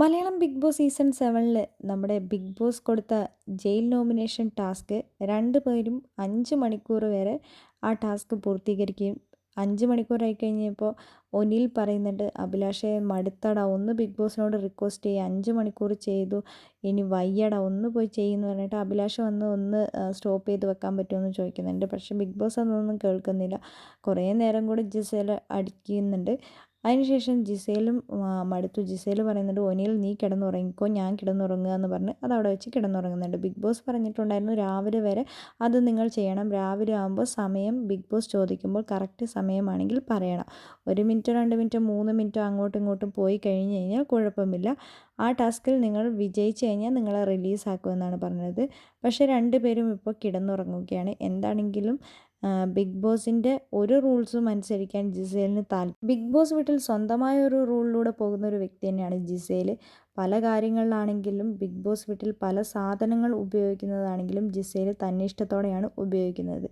Malayalam big boss season സെവനിൽ നമ്മുടെ big boss കൊടുത്ത ജയിൽ നോമിനേഷൻ ടാസ്ക് രണ്ട് പേരും അഞ്ച് മണിക്കൂർ വരെ ആ ടാസ്ക് പൂർത്തീകരിക്കുകയും അഞ്ച് മണിക്കൂറായി കഴിഞ്ഞപ്പോൾ ഒനിൽ പറയുന്നുണ്ട് അഭിലാഷെ മടുത്തടാ ഒന്ന് ബിഗ് ബോസിനോട് റിക്വസ്റ്റ് ചെയ്യുക അഞ്ച് മണിക്കൂർ ചെയ്തു ഇനി വയ്യടാ ഒന്ന് പോയി ചെയ്യുമെന്ന് പറഞ്ഞിട്ട് അഭിലാഷ വന്ന് ഒന്ന് സ്റ്റോപ്പ് ചെയ്ത് വെക്കാൻ പറ്റുമെന്ന് ചോദിക്കുന്നുണ്ട്. പക്ഷേ ബിഗ് ബോസ് അതൊന്നും കേൾക്കുന്നില്ല. കുറേ നേരം കൂടി ജസ്റ്റ് അടിക്കുന്നുണ്ട്. അതിനുശേഷം ജിസേലും മടുത്തു. ജിസേൽ പറയുന്നുണ്ട് ഒനിയിൽ നീ കിടന്നുറങ്ങിക്കോ ഞാൻ കിടന്നുറങ്ങുക എന്ന് പറഞ്ഞ് അത് അവിടെ വെച്ച് കിടന്നുറങ്ങുന്നുണ്ട്. ബിഗ് ബോസ് പറഞ്ഞിട്ടുണ്ടായിരുന്നു രാവിലെ വരെ അത് നിങ്ങൾ ചെയ്യണം. രാവിലെ ആകുമ്പോൾ സമയം ബിഗ് ബോസ് ചോദിക്കുമ്പോൾ കറക്റ്റ് സമയമാണെങ്കിൽ പറയണം. ഒരു മിനിറ്റ് രണ്ട് മിനിറ്റ് മൂന്ന് മിനിറ്റ് അങ്ങോട്ടും ഇങ്ങോട്ടും പോയി കഴിഞ്ഞ് കഴിഞ്ഞാൽ കുഴപ്പമില്ല. ആ ടാസ്കിൽ നിങ്ങൾ വിജയിച്ചു കഴിഞ്ഞാൽ നിങ്ങളെ റിലീസാക്കുമെന്നാണ് പറഞ്ഞത്. പക്ഷേ രണ്ടുപേരും ഇപ്പോൾ കിടന്നുറങ്ങുകയാണ്. എന്താണെങ്കിലും ബിഗ് ബോസിന്റെ ഒരു റൂൾസും അനുസരിക്കാൻ ജിസേലിന് താൽ ബിഗ് ബോസ് വീട്ടിൽ സ്വന്തമായ ഒരു റൂളിലൂടെ പോകുന്ന ഒരു വ്യക്തി തന്നെയാണ് ജിസേൽ പല കാര്യങ്ങളിലാണെങ്കിലും ബിഗ് ബോസ് വീട്ടിൽ പല സാധനങ്ങൾ ഉപയോഗിക്കുന്നതാണെങ്കിലും ജിസേൽ തന്നിഷ്ടത്തോടെയാണ് ഉപയോഗിക്കുന്നത്.